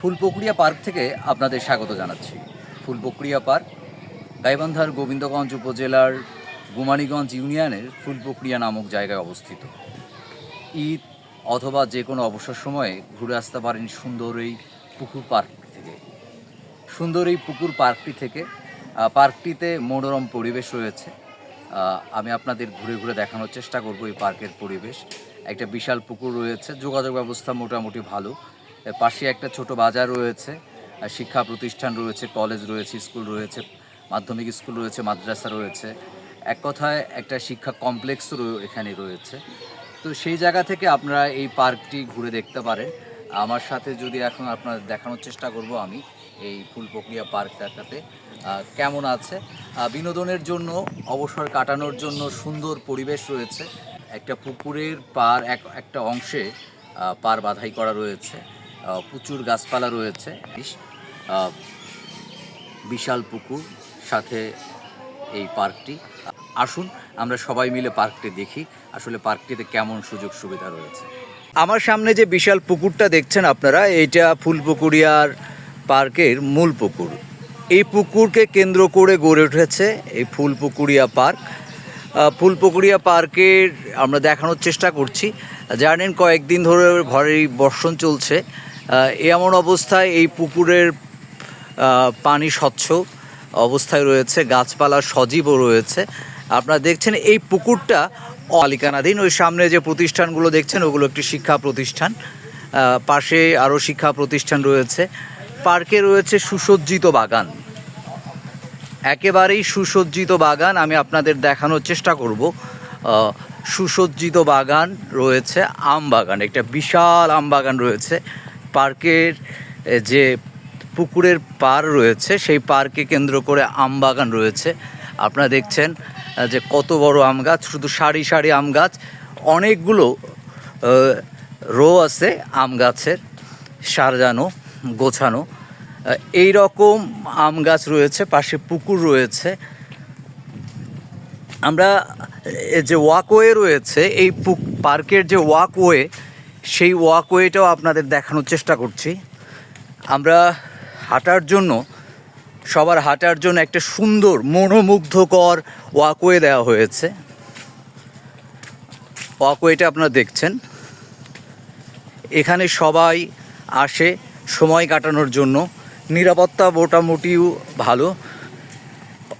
ফুলপকুড়িয়া park থেকে আপনাদের স্বাগত জানাচ্ছি। ফুলপকুড়িয়া পার্ক, গাইবান্ধার গোবিন্দগঞ্জ উপজেলার গুমানীগঞ্জ ইউনিয়নের ফুলপকুড়িয়া নামক জায়গায় অবস্থিত। ঈদ অথবা যে কোনো অবসর সময়ে ঘুরে আসতে পারেন সুন্দর এই পুকুর পার্ক থেকে। সুন্দর এই পুকুর পার্কটি থেকে পার্কটিতে মনোরম পরিবেশ রয়েছে। আমি আপনাদের ঘুরে ঘুরে দেখানোর চেষ্টা করব এই পার্কের পরিবেশ। একটা বিশাল পুকুর রয়েছে, যোগাযোগ ব্যবস্থা মোটামুটি ভালো। পাশে একটা ছোট বাজার রয়েছে শিক্ষা প্রতিষ্ঠান রয়েছে কলেজ রয়েছে স্কুল রয়েছে, মাধ্যমিক স্কুল রয়েছে, মাদ্রাসা রয়েছে। এক কথায় একটা শিক্ষা কমপ্লেক্সও এখানে রয়েছে। তো সেই জায়গা থেকে আপনারা এই পার্কটি ঘুরে দেখতে পারেন। আমার সাথে যদি এখন আপনাদের দেখানোর চেষ্টা করব আমি এই ফুল প্রক্রিয়া পার্কটাতে কেমন আছে? বিনোদনের জন্য, অবসর কাটানোর জন্য সুন্দর পরিবেশ রয়েছে। একটা পুকুরের পার এক, একটা অংশে পার বাধাই করা রয়েছে। প্রচুর গাছপালা রয়েছে। বিশাল পুকুর সাথে এই পার্কটি। আসুন, আমরা সবাই মিলে পার্কটি দেখি। আসলে পার্কটিতে কেমন সুযোগ সুবিধা রয়েছে। আমার সামনে যে বিশাল পুকুরটা দেখছেন আপনারা এটা ফুলপুকুরিয়ার পার্কের মূল পুকুর। এই পুকুরকে কেন্দ্র করে গড়ে উঠেছে এই ফুলপুকুরিয়া পার্ক। ফুলপুকুরিয়া পার্কের আমরা দেখানোর চেষ্টা করছি। জানেন, কয়েকদিন ধরে ঘরেই বর্ষণ চলছে। এমন অবস্থায় এই পুকুরের পানি স্বচ্ছ অবস্থায় রয়েছে, গাছপালা সজীবও রয়েছে। আপনারা দেখছেন এই পুকুরটা অলিকানাধীন, ওই সামনে যে প্রতিষ্ঠানগুলো দেখছেন, ওগুলো একটি শিক্ষা প্রতিষ্ঠান। পাশে আরও শিক্ষা প্রতিষ্ঠান রয়েছে। পার্কে রয়েছে সুসজ্জিত বাগান। একেবারেই সুসজ্জিত বাগান আমি আপনাদের দেখানোর চেষ্টা করব। সুসজ্জিত বাগান রয়েছে আম বাগান একটা বিশাল আম বাগান রয়েছে। পার্কের যে পুকুরের পার রয়েছে, সেই পার্কে কেন্দ্র করে আম বাগান রয়েছে। আপনারা দেখছেন যে কত বড় আম গাছ, শুধু সারি সারি আম গাছ, অনেকগুলো রো আছে আম গাছের, সাজানো, গোছানো। এই রকম আম গাছ রয়েছে, পাশে পুকুর রয়েছে। আমরা যে ওয়াকওয়ে রয়েছে, এই পার্কের যে ওয়াকওয়ে সেই ওয়াকওয়েটাও আপনাদের দেখানোর চেষ্টা করছি। আমরা হাঁটার জন্য, সবার হাঁটার জন্য একটা সুন্দর, মনোমুগ্ধকর ওয়াকওয়ে দেওয়া হয়েছে। ওয়াকওয়েটা আপনারা দেখছেন। এখানে সবাই আসে সময় কাটানোর জন্য। নিরাপত্তা মোটামুটিও ভালো।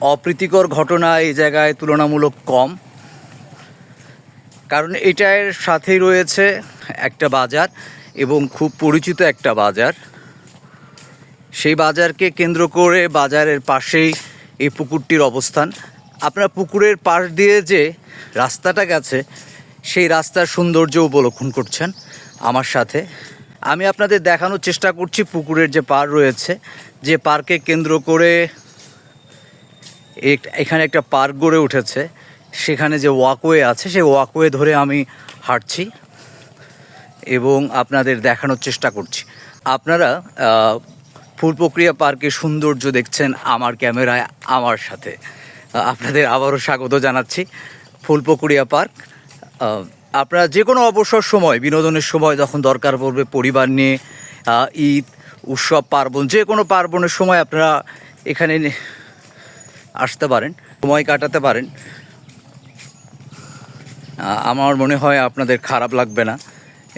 অপ্রীতিকর ঘটনা এই জায়গায় তুলনামূলক কম। কারণ এটার সাথেই রয়েছে একটা বাজার এবং খুব পরিচিত একটা বাজার। সেই বাজারকে কেন্দ্র করে বাজারের পাশেই এই পুকুরটির অবস্থান। আপনার পুকুরের পাশ দিয়ে যে রাস্তাটা গেছে, সেই রাস্তার সৌন্দর্য উপলক্ষণ করছেন আমার সাথে। আমি আপনাদের দেখানোর চেষ্টা করছি পুকুরের যে পার রয়েছে, যে পার্কে কেন্দ্র করে এখানে একটা পার্ক গড়ে উঠেছে। সেখানে যে ওয়াকওয়ে আছে, সেই ওয়াকওয়ে ধরে আমি হাঁটছি এবং আপনাদের দেখানোর চেষ্টা করছি। আপনারা ফুল প্রক্রিয়া পার্কের সৌন্দর্য দেখছেন আমার ক্যামেরায়, আমার সাথে। আপনাদের আবারও স্বাগত জানাচ্ছি ফুল প্রক্রিয়া পার্ক। আপনারা যে কোনো অবসর সময়, বিনোদনের সময় যখন দরকার পড়বে, পরিবার নিয়ে ঈদ, উৎসব, পার্বণ, যে কোনো পার্বণের সময় আপনারা এখানে আসতে পারেন, সময় কাটাতে পারেন। আমার মনে হয় আপনাদের খারাপ লাগবে না।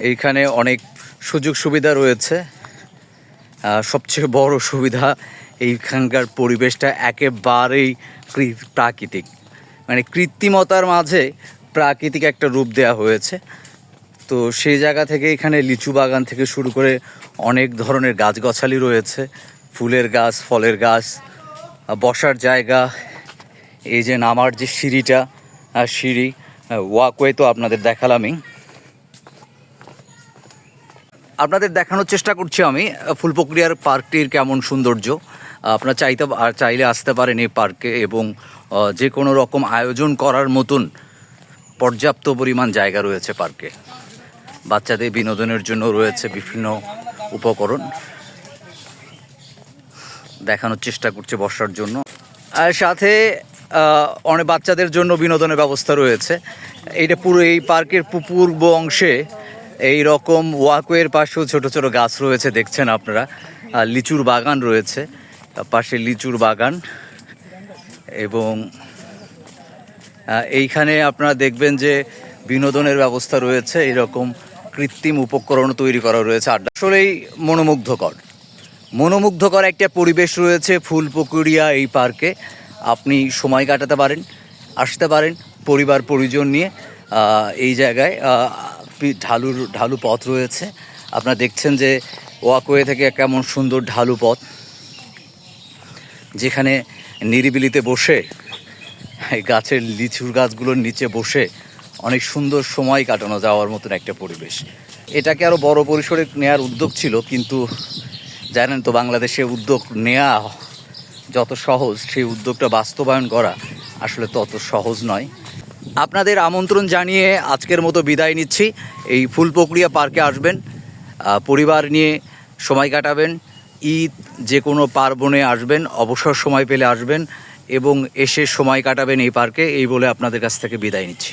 এইখানে অনেক সুযোগ সুবিধা রয়েছে। সবচেয়ে বড় সুবিধা এইখানকার পরিবেশটা একেবারেই প্রাকৃতিক। মানে কৃত্রিমতার মাঝে প্রাকৃতিক একটা রূপ দেওয়া হয়েছে। তো সেই জায়গা থেকে এখানে লিচু বাগান থেকে শুরু করে অনেক ধরনের গাছগাছালি রয়েছে। ফুলের গাছ, ফলের গাছ বসার জায়গা, এই যে নামার যে সিঁড়িটা সিঁড়ি ওয়াকওয়ে তো আপনাদের দেখালামই। আপনাদের দেখানোর চেষ্টা করছি আমি ফুলপক্রিয়ার পার্কটির কেমন সৌন্দর্য। আপনারা চাইতে আর চাইলে আসতে পারেন এই পার্কে এবং যে কোনো রকম আয়োজন করার মতন পর্যাপ্ত পরিমাণ জায়গা রয়েছে পার্কে। বাচ্চাদের বিনোদনের জন্য রয়েছে বিভিন্ন উপকরণ। দেখানোর চেষ্টা করছে বসার জন্য। আর সাথে অনেক বাচ্চাদের জন্য বিনোদনের ব্যবস্থা রয়েছে। এইটা পুরো এই পার্কের পূর্ব অংশে এই রকম ওয়াকওয়ের পাশেও ছোট ছোট গাছ রয়েছে, দেখছেন আপনারা। লিচুর বাগান রয়েছে পাশে লিচুর বাগান এবং এইখানে আপনারা দেখবেন যে বিনোদনের ব্যবস্থা রয়েছে, এরকম কৃত্রিম উপকরণ তৈরি করা রয়েছে। আড্ডা আসলেই মনোমুগ্ধকর। মনোমুগ্ধকর একটা পরিবেশ রয়েছে ফুলপুকুরিয়া এই পার্কে। আপনি সময় কাটাতে পারেন, আসতে পারেন, পরিবার, পরিজন নিয়ে এই জায়গায় ঢালুর, ঢালু পথ রয়েছে। আপনারা দেখছেন যে ওয়াকওয়ে থেকে কেমন সুন্দর ঢালু পথ। যেখানে নিরিবিলিতে বসে গাছের লিচুর গাছগুলোর নিচে বসে অনেক সুন্দর সময় কাটানো যাওয়ার মতন একটা পরিবেশ। এটাকে আরও বড় পরিসরে নেয়ার উদ্যোগ ছিল, কিন্তু জানেন তো বাংলাদেশে উদ্যোগ নেওয়া যত সহজ সেই উদ্যোগটা বাস্তবায়ন করা আসলে তত সহজ নয়। আপনাদের আমন্ত্রণ জানিয়ে আজকের মতো বিদায় নিচ্ছি। এই ফুলপকড়িয়া পার্কে আসবেন পরিবার নিয়ে সময় কাটাবেন, ঈদ যে কোনো পার্বণে আসবেন, অবসর সময় পেলে আসবেন এবং এসে সময় কাটাবেন এই পার্কে, এই বলে আপনাদের কাছ থেকে বিদায় নিচ্ছি।